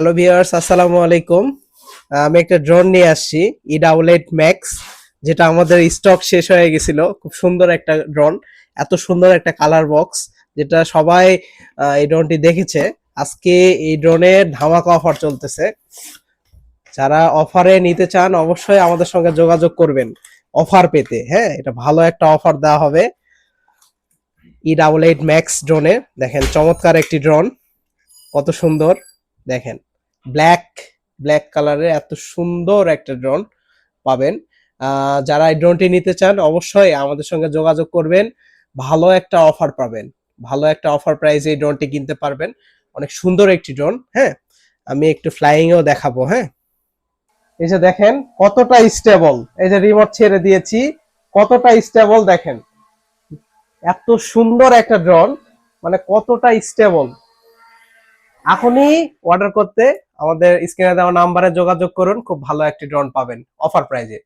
Hello viewers আসসালামু আলাইকুম। আমি একটা ড্রোন নিয়ে আসছি ই ডাবল এইট ম্যাক্স যেটা আমাদের স্টক শেষ হয়ে গেছিল। খুব সুন্দর একটা ড্রোন এত সুন্দর একটা কালার বক্স যেটা সবাই এই ড্রোনটি দেখেছে। আজকে এই ড্রোনের ধামাকা অফার চলতেছে। যারা অফারে নিতে চান, অবশ্যই আমাদের সঙ্গে যোগাযোগ করবেন অফার পেতে। হ্যাঁ এটা ভালো একটা অফার দেওয়া হবে। ই ডাবল এইট ম্যাক্স ড্রোনের দেখেন, চমৎকার একটি ড্রোন কত সুন্দর। দেখেন। ব্ল্যাক ব্ল্যাক কালারের এত সুন্দর একটা ড্রোন পাবেন। যারা এই ড্রোনটি নিতে চান, অবশ্যই আমাদের সঙ্গে যোগাযোগ করবেন। ভালো একটা অফার পাবেন। ভালো একটা অফার প্রাইসে এই ড্রোনটি কিনতে পারবেন। অনেক সুন্দর একটি ড্রোন হ্যাঁ? আমি একটু ফ্লাইংও দেখাবো হ্যাঁ? এই যে দেখেন, কতটা স্টেবল এই যে রিমোট ছেড়ে দিয়েছি, কতটা স্টেবল দেখেন। এত সুন্দর একটা ড্রোন মানে কতটা স্টেবল এখনই অর্ডার করতে আমাদের স্ক্রিনে দেওয়া নাম্বারে যোগাযোগ করুন, খুব ভালো একটি ড্রোন পাবেন অফার প্রাইজে